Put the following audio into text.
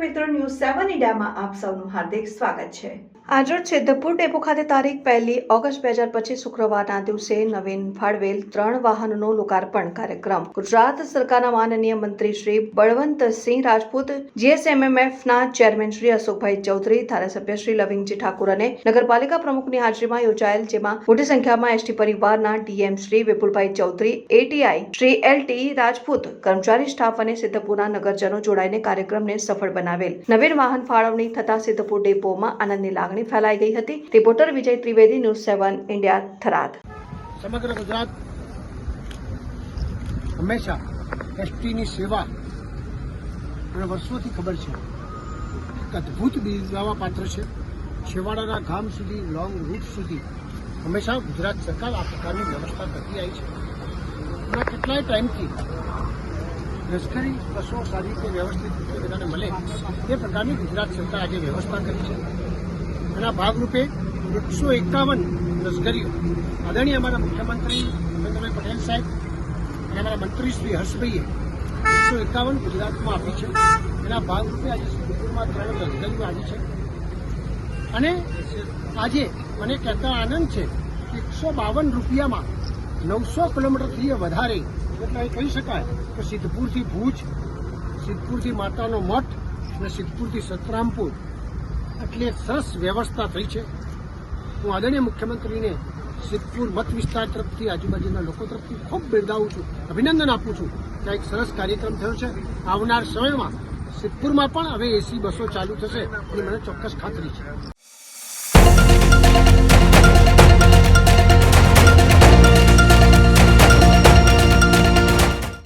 મીડિયામાં આપ સૌનું હાર્દિક સ્વાગત છે. આજરોજ સિદ્ધપુર ડેપો ખાતે તારીખ પહેલી ઓગસ્ટ બે હજાર પચીસ શુક્રવારના દિવસે નવીન ફાળવેલ ત્રણ વાહનનો લોકાર્પણ કાર્યક્રમ. ગુજરાત સરકારના માનનીય મંત્રી શ્રી બળવંતસિંહ રાજપૂત, જીએસએમએમએફના ચેરમેન શ્રી અશોકભાઈ ચૌધરી, ધારાસભ્ય શ્રી લવિંગજી ઠાકુર અને નગરપાલિકા પ્રમુખની હાજરીમાં યોજાયેલ જેમાં મોટી સંખ્યામાં એસટી પરિવારના DM Shri Vipulbhai Chaudhari, ATI Shri L T Rajput, કર્મચારી સ્ટાફ અને સિદ્ધપુરના નગરજનો જોડાઈને કાર્યક્રમને સફળ બનાવેલ. નવીન વાહન ફાળવણી થતા સિદ્ધપુર ડેપોમાં આનંદની લાગણી ફેલાઈ ગઈ હતી. Reporter Vijay Trivedi, news seven, India, Tharad. સમગ્ર ગુજરાત હંમેશા એસટીની સેવા અને વર્ષોથી ખબર છે. એક અદ્ભુત બિરદાવા પાત્ર છે. છેવાડાના ગામ સુધી લોંગ રૂટ સુધી હંમેશા ગુજરાત સરકાર આ પ્રકારની વ્યવસ્થા કરતી આવી છે. કેટલાય ટાઈમથી લશ્કરી બસો સારી રીતે વ્યવસ્થિત રીતે મળે એ પ્રકારની ગુજરાત સરકાર આજે વ્યવસ્થા કરી છે. એના ભાગરૂપે એકસો એકાવન લશ્કરીઓ, આદરણીય અમારા મુખ્યમંત્રી ભૂપેન્દ્રભાઈ પટેલ સાહેબ અને અમારા મંત્રી શ્રી હર્ષભાઈએ એકસો એકાવન ગુજરાતમાં આપી છે. એના ભાગરૂપે આજે સિદ્ધપુરમાં ત્રણ લશ્કરીઓ આવી છે. અને આજે મને કહેતા આનંદ છે એકસો બાવન રૂપિયામાં નવસો કિલોમીટરથી વધારે એટલે એ કહી શકાય? કે સિદ્ધપુરથી ભુજ, સિદ્ધપુરથી માતાનો મઠ અને સિદ્ધપુરથી સતરામપુર. એટલે સરસ વ્યવસ્થા થઈ છે. હું આદરણીય મુખ્યમંત્રીને સિદ્ધપુર મત વિસ્તાર તરફથી, આજુબાજુના લોકો તરફથી ખૂબ બિરદાવું છું, અભિનંદન આપું છું કે એક સરસ કાર્યક્રમ થયો છે. આવનાર સમયમાં સિદ્ધપુરમાં પણ હવે એસી બસો ચાલુ થશે એની મને ચોક્કસ ખાતરી છે.